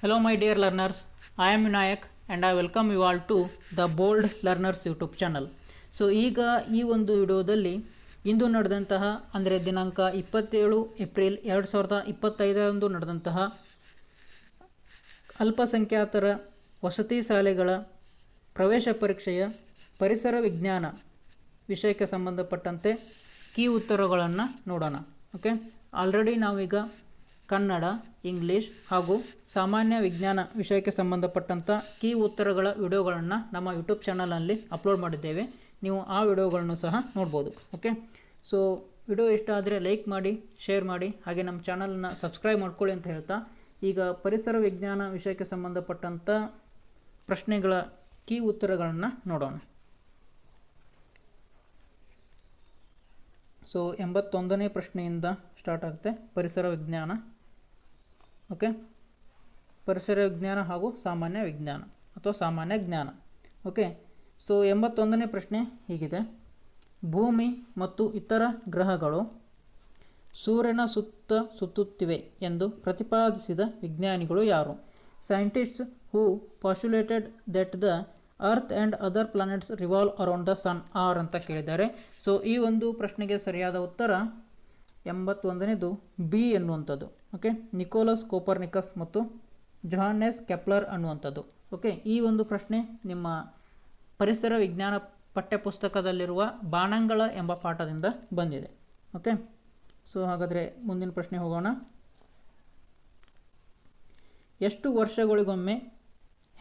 Hello, my dear learners. I am Vinayak and I welcome you all to the Bold Learners YouTube channel so ಈಗ ಈ ಒಂದು ವಿಡಿಯೋದಲ್ಲಿ ಇಂದು ನಡೆದಂತಹ ಅಂದರೆ ದಿನಾಂಕ ಇಪ್ಪತ್ತೇಳು ಏಪ್ರಿಲ್ ಎರಡು ಸಾವಿರದ ಇಪ್ಪತ್ತೈದರಂದು ನಡೆದಂತಹ ಅಲ್ಪಸಂಖ್ಯಾತರ ವಸತಿ ಶಾಲೆಗಳ ಪ್ರವೇಶ ಪರೀಕ್ಷೆಯ ಪರಿಸರ ವಿಜ್ಞಾನ ವಿಷಯಕ್ಕೆ ಸಂಬಂಧಪಟ್ಟಂತೆ ಕೀ ಉತ್ತರಗಳನ್ನು ನೋಡೋಣ. ಓಕೆ ಆಲ್ರೆಡಿ ನಾವೀಗ ಕನ್ನಡ, ಇಂಗ್ಲೀಷ್ ಹಾಗೂ ಸಾಮಾನ್ಯ ವಿಜ್ಞಾನ ವಿಷಯಕ್ಕೆ ಸಂಬಂಧಪಟ್ಟಂಥ ಕೀ ಉತ್ತರಗಳ ವಿಡಿಯೋಗಳನ್ನು ನಮ್ಮ ಯೂಟ್ಯೂಬ್ ಚಾನಲಲ್ಲಿ ಅಪ್ಲೋಡ್ ಮಾಡಿದ್ದೇವೆ. ನೀವು ಆ ವಿಡಿಯೋಗಳನ್ನು ಸಹ ನೋಡ್ಬೋದು, ಓಕೆ? ಸೊ, ವಿಡಿಯೋ ಇಷ್ಟ ಆದರೆ ಲೈಕ್ ಮಾಡಿ, ಶೇರ್ ಮಾಡಿ, ಹಾಗೆ ನಮ್ಮ ಚಾನಲನ್ನು ಸಬ್ಸ್ಕ್ರೈಬ್ ಮಾಡ್ಕೊಳ್ಳಿ ಅಂತ ಹೇಳ್ತಾ, ಈಗ ಪರಿಸರ ವಿಜ್ಞಾನ ವಿಷಯಕ್ಕೆ ಸಂಬಂಧಪಟ್ಟಂಥ ಪ್ರಶ್ನೆಗಳ ಕೀ ಉತ್ತರಗಳನ್ನು ನೋಡೋಣ. ಸೊ, ಎಂಬತ್ತೊಂದನೇ ಪ್ರಶ್ನೆಯಿಂದ ಸ್ಟಾರ್ಟ್ ಆಗುತ್ತೆ ಪರಿಸರ ವಿಜ್ಞಾನ. ಓಕೆ ಪರಿಸರ ವಿಜ್ಞಾನ ಹಾಗೂ ಸಾಮಾನ್ಯ ವಿಜ್ಞಾನ ಅಥವಾ ಸಾಮಾನ್ಯ ಜ್ಞಾನ. ಓಕೆ ಸೊ ಎಂಬತ್ತೊಂದನೇ ಪ್ರಶ್ನೆ ಹೀಗಿದೆ. ಭೂಮಿ ಮತ್ತು ಇತರ ಗ್ರಹಗಳು ಸೂರ್ಯನ ಸುತ್ತ ಸುತ್ತುತ್ತಿವೆ ಎಂದು ಪ್ರತಿಪಾದಿಸಿದ ವಿಜ್ಞಾನಿಗಳು ಯಾರು? Scientists who postulated that the earth and other planets revolve around the sun are ಅಂತ ಕೇಳಿದ್ದಾರೆ. ಸೊ ಈ ಒಂದು ಪ್ರಶ್ನೆಗೆ ಸರಿಯಾದ ಉತ್ತರ ಎಂಬತ್ತೊಂದನೇದು ಬಿ ಎನ್ನುವಂಥದ್ದು. ಓಕೆ? ನಿಕೋಲಸ್, ಕೋಪರ್ನಿಕಸ್ ಮತ್ತು ಜೊಹಾನೆಸ್ ಕೆಪ್ಲರ್ ಅನ್ನುವಂಥದ್ದು. ಓಕೆ, ಈ ಒಂದು ಪ್ರಶ್ನೆ ನಿಮ್ಮ ಪರಿಸರ ವಿಜ್ಞಾನ ಪಠ್ಯಪುಸ್ತಕದಲ್ಲಿರುವ ಬಾಣಂಗಳ ಎಂಬ ಪಾಠದಿಂದ ಬಂದಿದೆ. ಓಕೆ? ಸೊ, ಹಾಗಾದರೆ ಮುಂದಿನ ಪ್ರಶ್ನೆ ಹೋಗೋಣ. ಎಷ್ಟು ವರ್ಷಗಳಿಗೊಮ್ಮೆ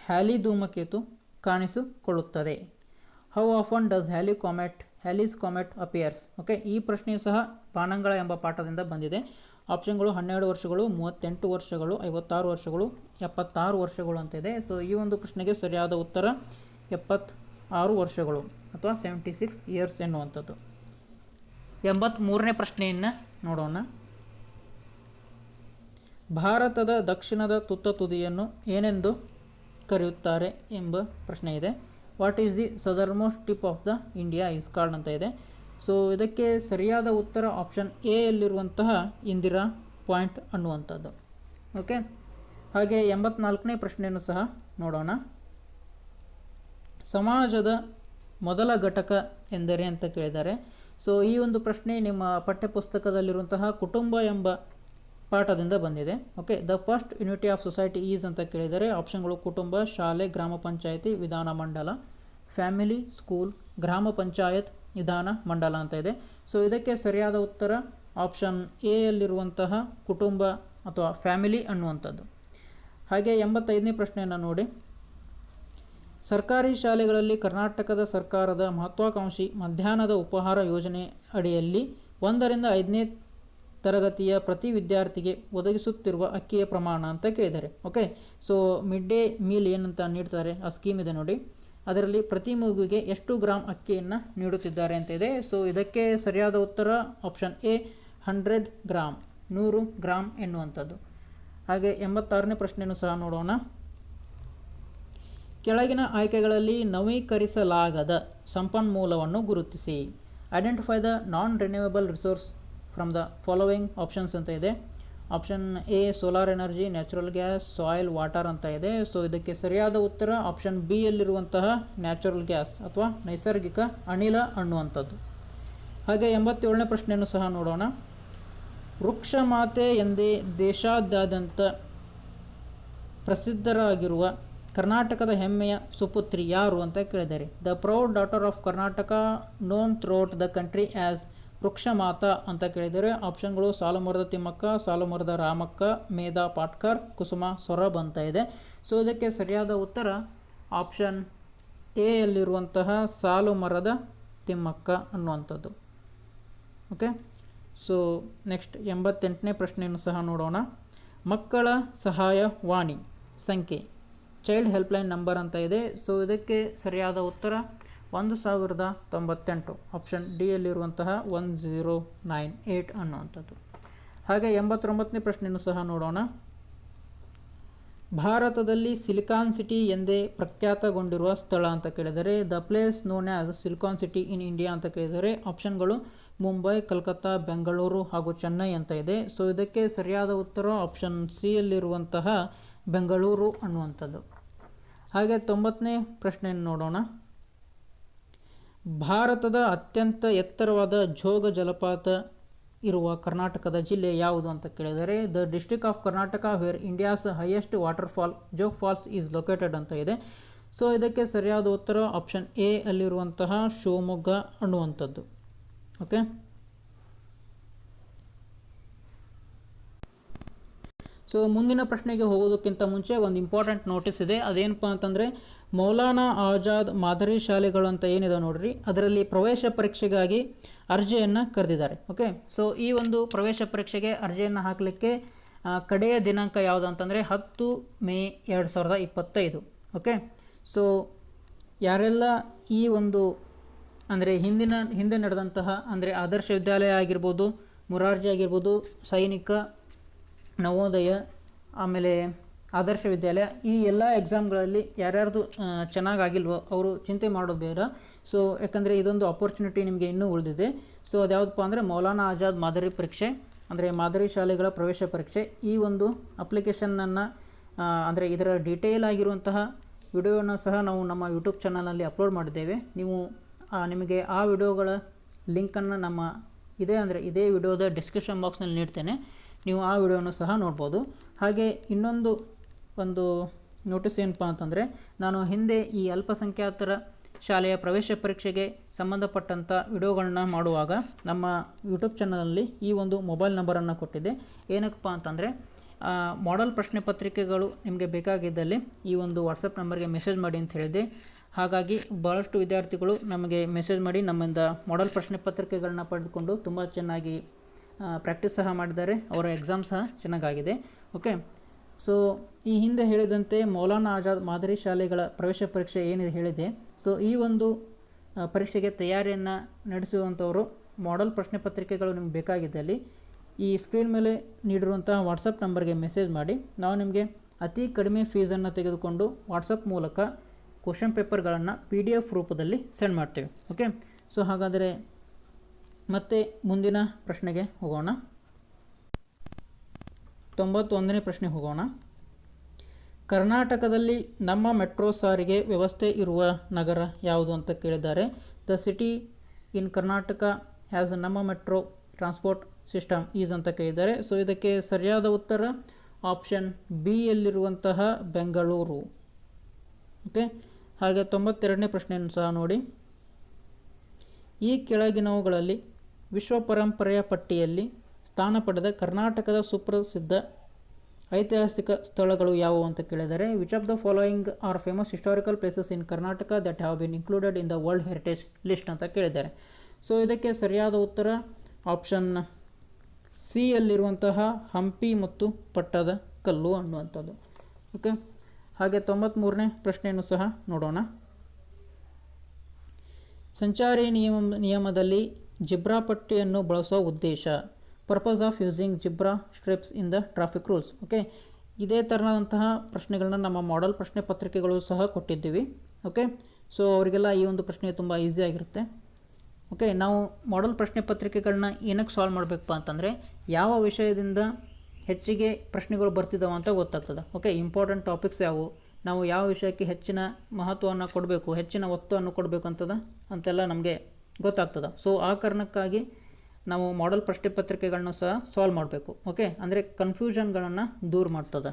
ಹ್ಯಾಲಿ ಧೂಮಕೇತು ಕಾಣಿಸಿಕೊಳ್ಳುತ್ತದೆ? How often does Halley comet Halley's comet appears okay, ಈ ಪ್ರಶ್ನೆಯು ಸಹ ಬಾಣಂಗಳ ಎಂಬ ಪಾಠದಿಂದ ಬಂದಿದೆ. ಆಪ್ಷನ್ಗಳು ಹನ್ನೆರಡು ವರ್ಷಗಳು, ಮೂವತ್ತೆಂಟು ವರ್ಷಗಳು, ಐವತ್ತಾರು ವರ್ಷಗಳು, ಎಪ್ಪತ್ತಾರು ವರ್ಷಗಳು ಅಂತ ಇದೆ. ಸೊ ಈ ಒಂದು ಪ್ರಶ್ನೆಗೆ ಸರಿಯಾದ ಉತ್ತರ ಎಪ್ಪತ್ತಾರು ವರ್ಷಗಳು ಅಥವಾ ಸೆವೆಂಟಿ ಸಿಕ್ಸ್ ಇಯರ್ಸ್ ಎನ್ನುವಂಥದ್ದು. ಎಂಬತ್ತ್ಮೂರನೇ ಪ್ರಶ್ನೆಯನ್ನು ನೋಡೋಣ. ಭಾರತದ ದಕ್ಷಿಣದ ತುತ್ತ ತುದಿಯನ್ನು ಏನೆಂದು ಕರೆಯುತ್ತಾರೆ ಎಂಬ ಪ್ರಶ್ನೆ ಇದೆ. What is the southernmost tip of the India is called ಅಂತ ಇದೆ. ಸೊ ಇದಕ್ಕೆ ಸರಿಯಾದ ಉತ್ತರ ಆಪ್ಷನ್ ಎ ಯಲ್ಲಿರುವಂತಹ ಇಂದಿರಾ ಪಾಯಿಂಟ್ ಅನ್ನುವಂಥದ್ದು. ಓಕೆ ಹಾಗೆ ಎಂಬತ್ನಾಲ್ಕನೇ ಪ್ರಶ್ನೆಯನ್ನು ಸಹ ನೋಡೋಣ. ಸಮಾಜದ ಮೊದಲ ಘಟಕ ಎಂದರೆ ಅಂತ ಕೇಳಿದ್ದಾರೆ. ಸೊ ಈ ಒಂದು ಪ್ರಶ್ನೆ ನಿಮ್ಮ ಪಠ್ಯಪುಸ್ತಕದಲ್ಲಿರುವಂತಹ ಕುಟುಂಬ ಎಂಬ ಪಾಠದಿಂದ ಬಂದಿದೆ. Okay the first unity of society is ಅಂತ ಕೇಳಿದರೆ ಆಪ್ಷನ್ಗಳು ಕುಟುಂಬ, ಶಾಲೆ, ಗ್ರಾಮ ಪಂಚಾಯಿತಿ, ವಿಧಾನ ಮಂಡಲ ಫ್ಯಾಮಿಲಿ ಸ್ಕೂಲ್ ಗ್ರಾಮ ಪಂಚಾಯತ್ ವಿಧಾನ ಮಂಡಲ ಅಂತ ಇದೆ. ಸೊ ಇದಕ್ಕೆ ಸರಿಯಾದ ಉತ್ತರ ಆಪ್ಷನ್ ಎ ಯಲ್ಲಿರುವಂತಹ ಕುಟುಂಬ ಅಥವಾ ಫ್ಯಾಮಿಲಿ ಅನ್ನುವಂಥದ್ದು. ಹಾಗೆ ಎಂಬತ್ತೈದನೇ ಪ್ರಶ್ನೆಯನ್ನು ನೋಡಿ. ಸರ್ಕಾರಿ ಶಾಲೆಗಳಲ್ಲಿ ಕರ್ನಾಟಕದ ಸರ್ಕಾರದ ಮಹತ್ವಾಕಾಂಕ್ಷಿ ಮಧ್ಯಾಹ್ನದ ಉಪಹಾರ ಯೋಜನೆ ಅಡಿಯಲ್ಲಿ ಒಂದರಿಂದ ಐದನೇ ತರಗತಿಯ ಪ್ರತಿ ವಿದ್ಯಾರ್ಥಿಗೆ ಒದಗಿಸುತ್ತಿರುವ ಅಕ್ಕಿಯ ಪ್ರಮಾಣ ಅಂತ ಕೇಳಿದ್ದಾರೆ. Okay so mid day meal ಏನಂತ ನೀಡ್ತಾರೆ? ಆ ಸ್ಕೀಮ್ ಇದೆ ನೋಡಿ. ಅದರಲ್ಲಿ ಪ್ರತಿ ಮಗುವಿಗೆ ಎಷ್ಟು ಗ್ರಾಮ್ ಅಕ್ಕಿಯನ್ನು ನೀಡುತ್ತಿದ್ದಾರೆ ಅಂತ ಇದೆ. ಸೊ ಇದಕ್ಕೆ ಸರಿಯಾದ ಉತ್ತರ ಆಪ್ಷನ್ ಎ ಹಂಡ್ರೆಡ್ ಗ್ರಾಮ್ ನೂರು ಗ್ರಾಮ್ ಎನ್ನುವಂಥದ್ದು. ಹಾಗೆ ಎಂಬತ್ತಾರನೇ ಪ್ರಶ್ನೆಯನ್ನು ಸಹ ನೋಡೋಣ. ಕೆಳಗಿನ ಆಯ್ಕೆಗಳಲ್ಲಿ ನವೀಕರಿಸಲಾಗದ ಸಂಪನ್ಮೂಲವನ್ನು ಗುರುತಿಸಿ. Identify the non renewable resource from the following options ಅಂತ ಇದೆ. Option A, solar energy, natural gas, soil, water ಅಂತ ಇದೆ. ಸೊ ಇದಕ್ಕೆ ಸರಿಯಾದ ಉತ್ತರ ಆಪ್ಷನ್ ಬಿ ಯಲ್ಲಿರುವಂತಹ ನ್ಯಾಚುರಲ್ ಗ್ಯಾಸ್ ಅಥವಾ ನೈಸರ್ಗಿಕ ಅನಿಲ ಅನ್ನುವಂಥದ್ದು. ಹಾಗೆ ಎಂಬತ್ತೇಳನೇ ಪ್ರಶ್ನೆಯನ್ನು ಸಹ ನೋಡೋಣ. ವೃಕ್ಷ ಮಾತೆ ಎಂದೇ ದೇಶಾದ್ಯಂತ ಪ್ರಸಿದ್ಧರಾಗಿರುವ ಕರ್ನಾಟಕದ ಹೆಮ್ಮೆಯ ಸುಪುತ್ರಿ ಯಾರು ಅಂತ ಕೇಳಿದ್ದಾರೆ the proud daughter of Karnataka, known throughout the country as Vrikshamata ಅಂತ ಕೇಳಿದರೆ ಆಪ್ಷನ್ಗಳು ಸಾಲುಮರದ ತಿಮ್ಮಕ್ಕ, ಸಾಲುಮರದ ರಾಮಕ್ಕ, ಮೇಧಾ ಪಾಟ್ಕರ್, ಕುಸುಮ ಸೊರಬ್ ಅಂತ ಇದೆ. ಸೊ, ಇದಕ್ಕೆ ಸರಿಯಾದ ಉತ್ತರ ಆಪ್ಷನ್ ಎ ಯಲ್ಲಿರುವಂತಹ ಸಾಲುಮರದ ತಿಮ್ಮಕ್ಕ ಅನ್ನುವಂಥದ್ದು. ಓಕೆ? ಸೊ, ನೆಕ್ಸ್ಟ್ ಎಂಬತ್ತೆಂಟನೇ ಪ್ರಶ್ನೆಯನ್ನು ಸಹ ನೋಡೋಣ. ಮಕ್ಕಳ ಸಹಾಯ ವಾಣಿ ಸಂಖ್ಯೆ. ಚೈಲ್ಡ್ ಹೆಲ್ಪ್ಲೈನ್ ನಂಬರ್ ಅಂತ ಇದೆ. ಸೊ, ಇದಕ್ಕೆ ಸರಿಯಾದ ಉತ್ತರ ಒಂದು ಸಾವಿರದ ತೊಂಬತ್ತೆಂಟು. ಆಪ್ಷನ್ ಡಿಯಲ್ಲಿರುವಂತಹ ಒನ್ ಝೀರೋ ನೈನ್ ಏಯ್ಟ್ ಅನ್ನುವಂಥದ್ದು. ಹಾಗೆ ಎಂಬತ್ತೊಂಬತ್ತನೇ ಪ್ರಶ್ನೆಯನ್ನು ಸಹ ನೋಡೋಣ. ಭಾರತದಲ್ಲಿ ಸಿಲಿಕಾನ್ ಸಿಟಿ ಎಂದೇ ಪ್ರಖ್ಯಾತಗೊಂಡಿರುವ ಸ್ಥಳ ಅಂತ ಕೇಳಿದರೆ the place known as silicon city in India ಅಂತ ಕೇಳಿದರೆ ಆಪ್ಷನ್ಗಳು ಮುಂಬೈ, ಕಲ್ಕತ್ತಾ, ಬೆಂಗಳೂರು ಹಾಗೂ ಚೆನ್ನೈ ಅಂತ ಇದೆ. ಸೊ ಇದಕ್ಕೆ ಸರಿಯಾದ ಉತ್ತರ ಆಪ್ಷನ್ ಸಿ ಯಲ್ಲಿರುವಂತಹ ಬೆಂಗಳೂರು ಅನ್ನುವಂಥದ್ದು. ಹಾಗೆ ತೊಂಬತ್ತನೇ ಪ್ರಶ್ನೆಯನ್ನು ನೋಡೋಣ. ಭಾರತದ ಅತ್ಯಂತ ಎತ್ತರವಾದ ಜೋಗ ಜಲಪಾತ ಇರುವ ಕರ್ನಾಟಕದ ಜಿಲ್ಲೆ ಯಾವುದು ಅಂತ ಕೇಳಿದರೆ, the district of Karnataka where India's highest waterfall Jog falls is located ಅಂತ ಇದೆ. ಸೊ ಇದಕ್ಕೆ ಸರಿಯಾದ ಉತ್ತರ ಆಪ್ಷನ್ ಎ ಅಲ್ಲಿರುವಂತಹ ಶಿವಮೊಗ್ಗ ಅನ್ನುವಂಥದ್ದು. ಓಕೆ ಸೊ ಮುಂದಿನ ಪ್ರಶ್ನೆಗೆ ಹೋಗೋದಕ್ಕಿಂತ ಮುಂಚೆ ಒಂದು ಇಂಪಾರ್ಟೆಂಟ್ ನೋಟಿಸ್ ಇದೆ. ಅದೇನಪ್ಪ ಅಂತಂದರೆ ಮೌಲಾನಾ ಆಜಾದ್ ಮಾದರಿ ಶಾಲೆಗಳು ಅಂತ ಏನಿದೆ ನೋಡ್ರಿ, ಅದರಲ್ಲಿ ಪ್ರವೇಶ ಪರೀಕ್ಷೆಗಾಗಿ ಅರ್ಜಿಯನ್ನು ಕರೆದಿದ್ದಾರೆ ಓಕೆ ಸೊ ಈ ಒಂದು ಪ್ರವೇಶ ಪರೀಕ್ಷೆಗೆ ಅರ್ಜಿಯನ್ನು ಹಾಕಲಿಕ್ಕೆ ಕಡೆಯ ದಿನಾಂಕ ಯಾವುದು ಅಂತಂದರೆ ಹತ್ತು ಮೇ ಎರಡು ಸಾವಿರದ ಇಪ್ಪತ್ತೈದು ಓಕೆ ಸೊ ಯಾರೆಲ್ಲ ಈ ಒಂದು, ಅಂದರೆ ಹಿಂದಿನ, ಹಿಂದೆ ನಡೆದಂತಹ, ಅಂದರೆ ಆದರ್ಶ ವಿದ್ಯಾಲಯ ಆಗಿರ್ಬೋದು, ಮುರಾರ್ಜಿ ಆಗಿರ್ಬೋದು, ಸೈನಿಕ ನವೋದಯ, ಆಮೇಲೆ ಆದರ್ಶ ವಿದ್ಯಾಲಯ ಈ ಎಲ್ಲ ಎಕ್ಸಾಮ್ಗಳಲ್ಲಿ ಯಾರ್ಯಾರ್ದು ಚೆನ್ನಾಗಾಗಿಲ್ವೋ ಅವರು ಚಿಂತೆ ಮಾಡೋದು ಬೇಡ ಸೊ ಯಾಕಂದರೆ ಇದೊಂದು ಅಪರ್ಚುನಿಟಿ ನಿಮಗೆ ಇನ್ನೂ ಉಳಿದಿದೆ. ಸೊ ಅದ್ಯಾವುದಪ್ಪ ಅಂದರೆ ಮೌಲಾನಾ ಆಜಾದ್ ಮಾದರಿ ಪರೀಕ್ಷೆ, ಅಂದರೆ ಮಾದರಿ ಶಾಲೆಗಳ ಪ್ರವೇಶ ಪರೀಕ್ಷೆ. ಈ ಒಂದು ಅಪ್ಲಿಕೇಶನನ್ನು ಅಂದರೆ ಇದರ ಡೀಟೇಲ್ ಆಗಿರುವಂತಹ ವಿಡಿಯೋನ ಸಹ ನಾವು ನಮ್ಮ ಯೂಟ್ಯೂಬ್ ಚಾನಲಲ್ಲಿ ಅಪ್ಲೋಡ್ ಮಾಡಿದ್ದೇವೆ. ನೀವು ನಿಮಗೆ ಆ ವಿಡಿಯೋಗಳ ಲಿಂಕನ್ನು ನಮ್ಮ, ಇದೇ ಅಂದರೆ ಇದೇ ವಿಡಿಯೋದ ಡಿಸ್ಕ್ರಿಪ್ಷನ್ ಬಾಕ್ಸ್ನಲ್ಲಿ ನೀಡ್ತೇನೆ. ನೀವು ಆ ವಿಡಿಯೋನು ಸಹ ನೋಡ್ಬೋದು. ಹಾಗೆ ಇನ್ನೊಂದು ಒಂದು ನೋಟಿಸ್ ಏನಪ್ಪ ಅಂತಂದರೆ, ನಾನು ಹಿಂದೆ ಈ ಅಲ್ಪಸಂಖ್ಯಾತರ ಶಾಲೆಯ ಪ್ರವೇಶ ಪರೀಕ್ಷೆಗೆ ಸಂಬಂಧಪಟ್ಟಂಥ ವಿಡಿಯೋಗಳನ್ನ ಮಾಡುವಾಗ ನಮ್ಮ ಯೂಟ್ಯೂಬ್ ಚಾನಲಲ್ಲಿ ಈ ಒಂದು ಮೊಬೈಲ್ ನಂಬರನ್ನು ಕೊಟ್ಟಿದ್ದೆ. ಏನಕ್ಕಪ್ಪ ಅಂತಂದರೆ ಮಾಡೆಲ್ ಪ್ರಶ್ನೆ ಪತ್ರಿಕೆಗಳು ನಿಮಗೆ ಬೇಕಾಗಿದ್ದಲ್ಲಿ ಈ ಒಂದು ವಾಟ್ಸಪ್ ನಂಬರ್ಗೆ ಮೆಸೇಜ್ ಮಾಡಿ ಅಂತ ಹೇಳಿದೆ ಹಾಗಾಗಿ ಭಾಳಷ್ಟು ವಿದ್ಯಾರ್ಥಿಗಳು ನಮಗೆ ಮೆಸೇಜ್ ಮಾಡಿ ನಮ್ಮಿಂದ ಮಾಡೆಲ್ ಪ್ರಶ್ನೆ ಪತ್ರಿಕೆಗಳನ್ನ ಪಡೆದುಕೊಂಡು ತುಂಬ ಚೆನ್ನಾಗಿ ಪ್ರಾಕ್ಟೀಸ್ ಸಹ ಮಾಡಿದ್ದಾರೆ. ಅವರ ಎಕ್ಸಾಮ್ ಸಹ ಚೆನ್ನಾಗಾಗಿದೆ. ಓಕೆ ಸೊ ಈ ಹಿಂದೆ ಹೇಳಿದಂತೆ ಮೌಲಾನಾ ಆಜಾದ್ ಮಾದರಿ ಶಾಲೆಗಳ ಪ್ರವೇಶ ಪರೀಕ್ಷೆ ಏನಿದೆ ಹೇಳಿದೆ. ಸೊ ಈ ಒಂದು ಪರೀಕ್ಷೆಗೆ ತಯಾರಿಯನ್ನು ನಡೆಸುವಂಥವರು ಮಾಡೆಲ್ ಪ್ರಶ್ನೆ ಪತ್ರಿಕೆಗಳು ನಿಮ್ಗೆ ಬೇಕಾಗಿದ್ದಲ್ಲಿ ಈ ಸ್ಕ್ರೀನ್ ಮೇಲೆ ನೀಡಿರುವಂತಹ ವಾಟ್ಸಪ್ ನಂಬರ್ಗೆ ಮೆಸೇಜ್ ಮಾಡಿ. ನಾವು ನಿಮಗೆ ಅತಿ ಕಡಿಮೆ ಫೀಸನ್ನು ತೆಗೆದುಕೊಂಡು ವಾಟ್ಸಪ್ ಮೂಲಕ ಕ್ವಶನ್ ಪೇಪರ್ಗಳನ್ನು ಪಿ ಡಿ ಎಫ್ ರೂಪದಲ್ಲಿ ಸೆಂಡ್ ಮಾಡ್ತೇವೆ. ಓಕೆ ಸೊ ಹಾಗಾದರೆ ಮತ್ತೆ ಮುಂದಿನ ಪ್ರಶ್ನೆಗೆ ಹೋಗೋಣ. ತೊಂಬತ್ತೊಂದನೇ ಪ್ರಶ್ನೆ ಹೋಗೋಣ. ಕರ್ನಾಟಕದಲ್ಲಿ ನಮ್ಮ ಮೆಟ್ರೋ ಸಾರಿಗೆ ವ್ಯವಸ್ಥೆ ಇರುವ ನಗರ ಯಾವುದು ಅಂತ ಕೇಳಿದ್ದಾರೆ. The city in Karnataka has Namma metro transport system is ಅಂತ ಕೇಳಿದ್ದಾರೆ. ಸೊ, ಇದಕ್ಕೆ ಸರಿಯಾದ ಉತ್ತರ? ಆಪ್ಷನ್ ಬಿ ಯಲ್ಲಿರುವಂತಹ ಬೆಂಗಳೂರು. ಓಕೆ, ಹಾಗೆ ತೊಂಬತ್ತೆರಡನೇ ಪ್ರಶ್ನೆಯನ್ನು ಸಹ ನೋಡಿ. ಈ ಕೆಳಗಿನವುಗಳಲ್ಲಿ ವಿಶ್ವ ಪರಂಪರೆಯ ಪಟ್ಟಿಯಲ್ಲಿ ಸ್ಥಾನ ಪಡೆದ ಕರ್ನಾಟಕದ ಸುಪ್ರಸಿದ್ಧ ಐತಿಹಾಸಿಕ ಸ್ಥಳಗಳು ಯಾವುವು ಅಂತ ಕೇಳಿದರೆ, which of the following are famous historical places in Karnataka that have been included in the world heritage list ಅಂತ ಕೇಳಿದ್ದಾರೆ. ಸೊ, ಇದಕ್ಕೆ ಸರಿಯಾದ ಉತ್ತರ ಆಪ್ಷನ್ ಸಿ ಯಲ್ಲಿರುವಂತಹ ಹಂಪಿ ಮತ್ತು ಪಟ್ಟದ ಕಲ್ಲು ಅನ್ನುವಂಥದ್ದು. ಓಕೆ, ಹಾಗೆ ತೊಂಬತ್ತ್ಮೂರನೇ ಪ್ರಶ್ನೆಯನ್ನು ಸಹ ನೋಡೋಣ. ಸಂಚಾರಿ ನಿಯಮ, ನಿಯಮದಲ್ಲಿ ಜಿಬ್ರಾ ಪಟ್ಟಿಯನ್ನು ಬಳಸುವ ಉದ್ದೇಶ. Purpose of using zebra stripes in the traffic rules okay ಇದೇ ಥರನಾದಂತಹ ಪ್ರಶ್ನೆಗಳನ್ನ ನಮ್ಮ ಮಾಡೆಲ್ ಪ್ರಶ್ನೆ ಪತ್ರಿಕೆಗಳು ಸಹ ಕೊಟ್ಟಿದ್ದೀವಿ ಓಕೆ ಸೊ ಅವರಿಗೆಲ್ಲ ಈ ಒಂದು ಪ್ರಶ್ನೆ ತುಂಬ ಈಸಿ ಆಗಿರುತ್ತೆ ಓಕೆ ನಾವು ಮಾಡೆಲ್ ಪ್ರಶ್ನೆ ಪತ್ರಿಕೆಗಳನ್ನ ಏನಕ್ಕೆ ಸಾಲ್ವ್ ಮಾಡಬೇಕಪ್ಪ ಅಂತಂದರೆ, ಯಾವ ವಿಷಯದಿಂದ ಹೆಚ್ಚಿಗೆ ಪ್ರಶ್ನೆಗಳು ಬರ್ತಿದ್ದಾವೆ ಅಂತ ಗೊತ್ತಾಗ್ತದೆ ಓಕೆ ಇಂಪಾರ್ಟೆಂಟ್ ಟಾಪಿಕ್ಸ್ ಯಾವುವು ನಾವು ಯಾವ ವಿಷಯಕ್ಕೆ ಹೆಚ್ಚಿನ ಮಹತ್ವವನ್ನು ಕೊಡಬೇಕು, ಹೆಚ್ಚಿನ ಒತ್ತನ್ನು ಕೊಡಬೇಕು ಅಂತದ, ಅಂತೆಲ್ಲ ನಮಗೆ ಗೊತ್ತಾಗ್ತದೆ. ಸೊ ಆ ಕಾರಣಕ್ಕಾಗಿ ನಾವು ಮಾಡೆಲ್ ಪ್ರಶ್ನೆ ಪತ್ರಿಕೆಗಳನ್ನ ಸಹ ಸಾಲ್ವ್ ಮಾಡಬೇಕು ಓಕೆ ಅಂದರೆ ಕನ್ಫ್ಯೂಷನ್ಗಳನ್ನು ದೂರ ಮಾಡ್ತದೆ.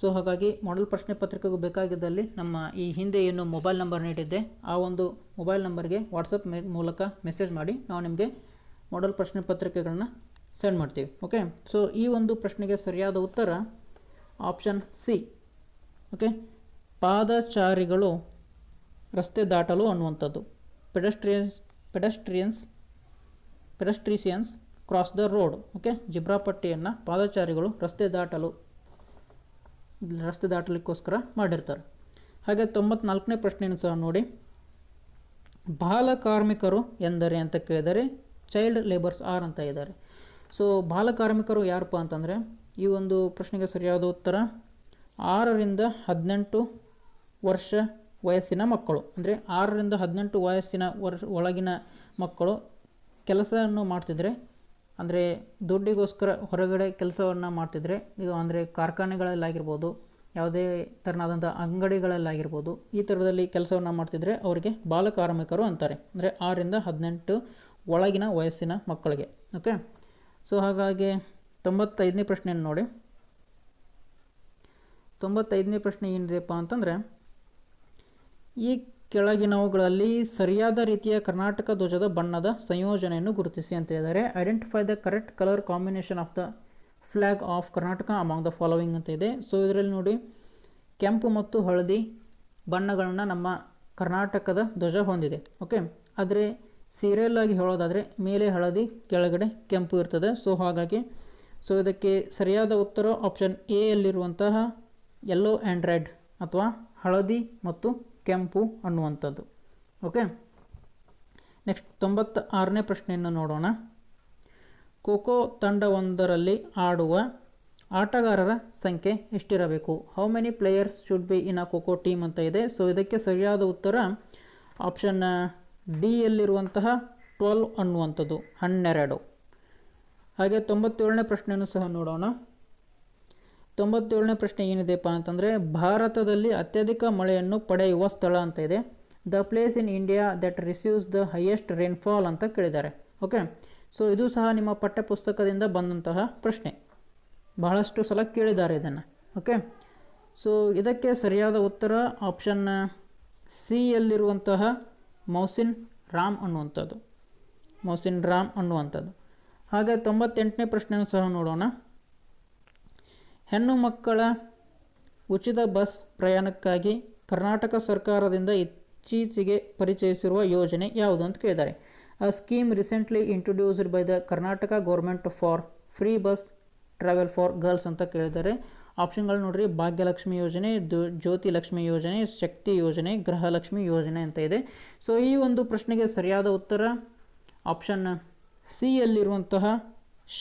ಸೊ ಹಾಗಾಗಿ ಮಾಡೆಲ್ ಪ್ರಶ್ನೆ ಪತ್ರಿಕೆಗೂ ಬೇಕಾಗಿದ್ದಲ್ಲಿ ನಮ್ಮ ಈ ಹಿಂದೆ ಏನು ಮೊಬೈಲ್ ನಂಬರ್ ನೀಡಿದ್ದೆ, ಆ ಒಂದು ಮೊಬೈಲ್ ನಂಬರ್ಗೆ ವಾಟ್ಸಪ್ ಮೇ, ಮೂಲಕ ಮೆಸೇಜ್ ಮಾಡಿ ನಾವು ನಿಮಗೆ ಮಾಡೆಲ್ ಪ್ರಶ್ನೆ ಪತ್ರಿಕೆಗಳನ್ನ ಸೆಂಡ್ ಮಾಡ್ತೀವಿ ಓಕೆ ಸೊ ಈ ಒಂದು ಪ್ರಶ್ನೆಗೆ ಸರಿಯಾದ ಉತ್ತರ ಆಪ್ಷನ್ ಸಿ ಓಕೆ ಪಾದಚಾರಿಗಳು ರಸ್ತೆ ದಾಟಲು ಅನ್ನುವಂಥದ್ದು. Pedestrians pedestrians pedestrians cross the road, okay? Zebra ಪಟ್ಟಿಯನ್ನು ಪಾದಚಾರಿಗಳು ರಸ್ತೆ ದಾಟಲು, ರಸ್ತೆ ದಾಟಲಿಕ್ಕೋಸ್ಕರ ಮಾಡಿರ್ತಾರೆ. ಹಾಗೆ ತೊಂಬತ್ನಾಲ್ಕನೇ ಪ್ರಶ್ನೆಯನ್ನು ಸಹ ನೋಡಿ. ಬಾಲ ಕಾರ್ಮಿಕರು ಎಂದರೆ ಅಂತ ಕೇಳಿದರೆ ಚೈಲ್ಡ್ ಲೇಬರ್ಸ್ ಆರ್ ಅಂತ ಇದ್ದಾರೆ. ಸೊ ಬಾಲ ಕಾರ್ಮಿಕರು ಯಾರಪ್ಪ ಅಂತಂದರೆ, ಈ ಒಂದು ಪ್ರಶ್ನೆಗೆ ಸರಿಯಾದ ಉತ್ತರ, ಆರರಿಂದ ಹದಿನೆಂಟು ವರ್ಷ ವಯಸ್ಸಿನ ಮಕ್ಕಳು. ಅಂದರೆ ಆರರಿಂದ ಹದಿನೆಂಟು ವಯಸ್ಸಿನ ವರ್ಷ ಒಳಗಿನ ಮಕ್ಕಳು ಕೆಲಸವನ್ನು ಮಾಡ್ತಿದ್ದರೆ ಅಂದರೆ ದುಡ್ಡಿಗೋಸ್ಕರ ಹೊರಗಡೆ ಕೆಲಸವನ್ನು ಮಾಡ್ತಿದ್ದರೆ ಈಗ ಅಂದರೆ ಕಾರ್ಖಾನೆಗಳಲ್ಲಾಗಿರ್ಬೋದು, ಯಾವುದೇ ಥರನಾದಂಥ ಅಂಗಡಿಗಳಲ್ಲಾಗಿರ್ಬೋದು, ಈ ಥರದಲ್ಲಿ ಕೆಲಸವನ್ನು ಮಾಡ್ತಿದ್ದರೆ ಅವರಿಗೆ ಬಾಲಕಾರ್ಮಿಕರು ಅಂತಾರೆ. ಅಂದರೆ ಆರರಿಂದ ಹದಿನೆಂಟು ಒಳಗಿನ ವಯಸ್ಸಿನ ಮಕ್ಕಳಿಗೆ. ಓಕೆ? ಸೊ, ಹಾಗಾಗಿ ತೊಂಬತ್ತೈದನೇ ಪ್ರಶ್ನೆಯನ್ನು ನೋಡಿ. ತೊಂಬತ್ತೈದನೇ ಪ್ರಶ್ನೆ ಏನಿದೆಯಪ್ಪ ಅಂತಂದರೆ, ಈ ಕೆಳಗಿನವುಗಳಲ್ಲಿ ಸರಿಯಾದ ರೀತಿಯ ಕರ್ನಾಟಕ ಧ್ವಜದ ಬಣ್ಣದ ಸಂಯೋಜನೆಯನ್ನು ಗುರುತಿಸಿ ಅಂತ ಹೇಳಿದ್ದಾರೆ. Identify the correct colour combination of the flag of Karnataka among the following ಅಂತ ಇದೆ. ಸೊ ಇದರಲ್ಲಿ ನೋಡಿ, ಕೆಂಪು ಮತ್ತು ಹಳದಿ ಬಣ್ಣಗಳನ್ನು ನಮ್ಮ ಕರ್ನಾಟಕದ ಧ್ವಜ ಹೊಂದಿದೆ. ಓಕೆ ಆದರೆ ಸೀರಿಯಲ್ ಆಗಿ ಹೇಳೋದಾದರೆ, ಮೇಲೆ ಹಳದಿ, ಕೆಳಗಡೆ ಕೆಂಪು ಇರ್ತದೆ. ಸೊ ಹಾಗಾಗಿ ಸೊ ಇದಕ್ಕೆ ಸರಿಯಾದ ಉತ್ತರ option A yellow and red ಅಥವಾ ಹಳದಿ ಮತ್ತು ಕೆಂಪು ಅನ್ನುವಂಥದ್ದು. ಓಕೆ ನೆಕ್ಸ್ಟ್ ತೊಂಬತ್ತ ಆರನೇ ಪ್ರಶ್ನೆಯನ್ನು ನೋಡೋಣ. ಖೋಖೋ ತಂಡವೊಂದರಲ್ಲಿ ಆಡುವ ಆಟಗಾರರ ಸಂಖ್ಯೆ ಎಷ್ಟಿರಬೇಕು? How many players should be in a kho kho team ಅಂತ ಇದೆ. ಸೊ ಇದಕ್ಕೆ ಸರಿಯಾದ ಉತ್ತರ ಆಪ್ಷನ್ ಡಿ ಯಲ್ಲಿರುವಂತಹ ಟ್ವೆಲ್ವ್ ಅನ್ನುವಂಥದ್ದು. ಹನ್ನೆರಡು. ಹಾಗೆ ತೊಂಬತ್ತೇಳನೇ ಪ್ರಶ್ನೆಯನ್ನು ಸಹ ನೋಡೋಣ. ತೊಂಬತ್ತೇಳನೇ ಪ್ರಶ್ನೆ ಏನಿದೆಪ್ಪ ಅಂತಂದರೆ, ಭಾರತದಲ್ಲಿ ಅತ್ಯಧಿಕ ಮಳೆಯನ್ನು ಪಡೆಯುವ ಸ್ಥಳ ಅಂತ ಇದೆ. The place in India that receives the highest rainfall ಅಂತ ಕೇಳಿದ್ದಾರೆ. ಓಕೆ ಸೊ ಇದು ಸಹ ನಿಮ್ಮ ಪಠ್ಯಪುಸ್ತಕದಿಂದ ಬಂದಂತಹ ಪ್ರಶ್ನೆ. ಬಹಳಷ್ಟು ಸಲ ಕೇಳಿದ್ದಾರೆ ಇದನ್ನು. ಓಕೆ ಸೊ ಇದಕ್ಕೆ ಸರಿಯಾದ ಉತ್ತರ ಆಪ್ಷನ್ ಸಿ ಯಲ್ಲಿರುವಂತಹ ಮೌಸಿನ್ ರಾಮ್ ಅನ್ನುವಂಥದ್ದು. ಮೌಸಿನ್ ರಾಮ್ ಅನ್ನುವಂಥದ್ದು. ಹಾಗೆ ತೊಂಬತ್ತೆಂಟನೇ ಪ್ರಶ್ನೆಯನ್ನು ಸಹ ನೋಡೋಣ. ಹೆಣ್ಣು ಮಕ್ಕಳ ಉಚಿತ ಬಸ್ ಪ್ರಯಾಣಕ್ಕಾಗಿ ಕರ್ನಾಟಕ ಸರ್ಕಾರದಿಂದ ಇತ್ತೀಚೆಗೆ ಪರಿಚಯಿಸಿರುವ ಯೋಜನೆ ಯಾವುದು ಅಂತ ಕೇಳಿದ್ದಾರೆ. ಆ scheme recently introduced by the Karnataka government for free bus travel for girls ಅಂತ ಕೇಳಿದ್ದಾರೆ. ಆಪ್ಷನ್ಗಳು ನೋಡಿರಿ, ಭಾಗ್ಯಲಕ್ಷ್ಮಿ ಯೋಜನೆ ಜ್ಯೋತಿ ಲಕ್ಷ್ಮಿ ಯೋಜನೆ, ಶಕ್ತಿ ಯೋಜನೆ, ಗೃಹಲಕ್ಷ್ಮಿ ಯೋಜನೆ ಅಂತ ಇದೆ. ಸೊ ಈ ಒಂದು ಪ್ರಶ್ನೆಗೆ ಸರಿಯಾದ ಉತ್ತರ ಆಪ್ಷನ್ ಸಿ ಯಲ್ಲಿರುವಂತಹ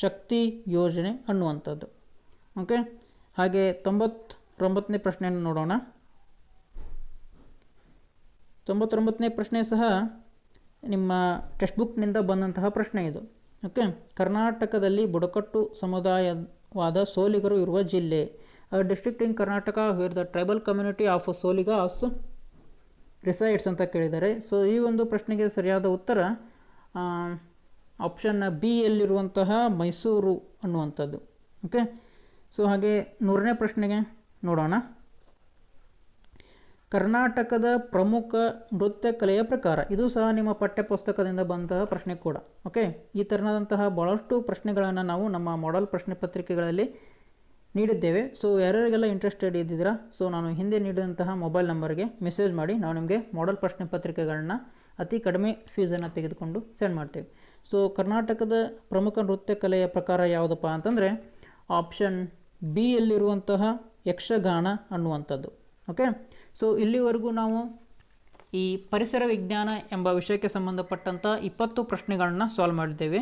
ಶಕ್ತಿ ಯೋಜನೆ ಅನ್ನುವಂಥದ್ದು. ಓಕೆ? ಹಾಗೆ ತೊಂಬತ್ತೊಂಬತ್ತನೇ ಪ್ರಶ್ನೆಯನ್ನು ನೋಡೋಣ. ತೊಂಬತ್ತೊಂಬತ್ತನೇ ಪ್ರಶ್ನೆ ಸಹ ನಿಮ್ಮ ಟೆಕ್ಸ್ಟ್ ಬುಕ್ನಿಂದ ಬಂದಂತಹ ಪ್ರಶ್ನೆ ಇದು. ಓಕೆ? ಕರ್ನಾಟಕದಲ್ಲಿ ಬುಡಕಟ್ಟು ಸಮುದಾಯವಾದ ಸೋಲಿಗರು ಇರುವ ಜಿಲ್ಲೆ. District in Karnataka where the tribal community of Soligas resides ಅಂತ ಕೇಳಿದ್ದಾರೆ. ಸೊ ಈ ಒಂದು ಪ್ರಶ್ನೆಗೆ ಸರಿಯಾದ ಉತ್ತರ ಆಪ್ಷನ್ ಬಿ ಯಲ್ಲಿರುವಂತಹ ಮೈಸೂರು ಅನ್ನುವಂಥದ್ದು. ಓಕೆ? ಸೊ ಹಾಗೆ ನೂರನೇ ಪ್ರಶ್ನೆಗೆ ನೋಡೋಣ. ಕರ್ನಾಟಕದ ಪ್ರಮುಖ ನೃತ್ಯ ಕಲೆಯ ಪ್ರಕಾರ, ಇದು ಸಹ ನಿಮ್ಮ ಪಠ್ಯಪುಸ್ತಕದಿಂದ ಬಂತಹ ಪ್ರಶ್ನೆ ಕೂಡ ಓಕೆ ಈ ಥರನಾದಂತಹ ಭಾಳಷ್ಟು ಪ್ರಶ್ನೆಗಳನ್ನು ನಾವು ನಮ್ಮ ಮಾಡಲ್ ಪ್ರಶ್ನೆ ಪತ್ರಿಕೆಗಳಲ್ಲಿ ನೀಡಿದ್ದೇವೆ. ಸೊ ಯಾರ್ಯಾರಿಗೆಲ್ಲ ಇಂಟ್ರೆಸ್ಟೆಡ್ ಇದ್ದಿದ್ದೀರಾ ಸೊ ನಾನು ಹಿಂದೆ ನೀಡಿದಂತಹ ಮೊಬೈಲ್ ನಂಬರ್ಗೆ ಮೆಸೇಜ್ ಮಾಡಿ, ನಾವು ನಿಮಗೆ ಮಾಡಲ್ ಪ್ರಶ್ನೆ ಪತ್ರಿಕೆಗಳನ್ನ ಅತಿ ಕಡಿಮೆ ಫೀಸನ್ನು ತೆಗೆದುಕೊಂಡು ಸೆಂಡ್ ಮಾಡ್ತೇವೆ. ಸೊ ಕರ್ನಾಟಕದ ಪ್ರಮುಖ ನೃತ್ಯ ಕಲೆಯ ಪ್ರಕಾರ ಯಾವುದಪ್ಪ ಅಂತಂದರೆ ಆಪ್ಷನ್ ಬಿ ಯಲ್ಲಿರುವಂತಹ ಯಕ್ಷಗಾನ ಅನ್ನುವಂಥದ್ದು. ಓಕೆ ಸೊ ಇಲ್ಲಿವರೆಗೂ ನಾವು ಈ ಪರಿಸರ ವಿಜ್ಞಾನ ಎಂಬ ವಿಷಯಕ್ಕೆ ಸಂಬಂಧಪಟ್ಟಂಥ ಇಪ್ಪತ್ತು ಪ್ರಶ್ನೆಗಳನ್ನು ಸಾಲ್ವ್ ಮಾಡಿದ್ದೇವೆ.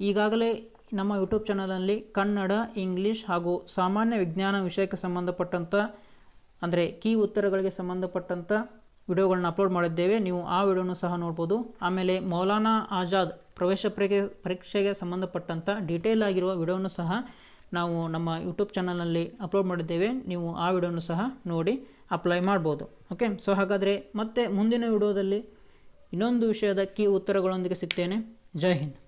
ಈಗಾಗಲೇ ನಮ್ಮ ಯೂಟ್ಯೂಬ್ ಚಾನಲಲ್ಲಿ ಕನ್ನಡ ಇಂಗ್ಲೀಷ್ ಹಾಗೂ ಸಾಮಾನ್ಯ ವಿಜ್ಞಾನ ವಿಷಯಕ್ಕೆ ಸಂಬಂಧಪಟ್ಟಂಥ ಅಂದರೆ ಕೀ ಉತ್ತರಗಳಿಗೆ ಸಂಬಂಧಪಟ್ಟಂಥ ವಿಡಿಯೋಗಳನ್ನ ಅಪ್ಲೋಡ್ ಮಾಡಿದ್ದೇವೆ. ನೀವು ಆ ವಿಡಿಯೋನು ಸಹ ನೋಡ್ಬೋದು. ಆಮೇಲೆ ಮೌಲಾನಾ ಆಜಾದ್ ಪ್ರವೇಶ ಪರೀಕ್ಷೆ ಪರೀಕ್ಷೆಗೆ ಸಂಬಂಧಪಟ್ಟಂಥ ಡೀಟೇಲ್ ಆಗಿರುವ ವಿಡಿಯೋನು ಸಹ ನಾವು ನಮ್ಮ ಯೂಟ್ಯೂಬ್ ಚಾನಲ್ನಲ್ಲಿ ಅಪ್ಲೋಡ್ ಮಾಡಿದ್ದೇವೆ. ನೀವು ಆ ವಿಡಿಯೋನು ಸಹ ನೋಡಿ ಅಪ್ಲೈ ಮಾಡ್ಬೋದು. ಓಕೆ ಸೊ ಹಾಗಾದರೆ ಮತ್ತೆ ಮುಂದಿನ ವಿಡಿಯೋದಲ್ಲಿ ಇನ್ನೊಂದು ವಿಷಯದ ಕೀ ಉತ್ತರಗಳೊಂದಿಗೆ ಸಿಗ್ತೇನೆ. ಜೈ ಹಿಂದ್.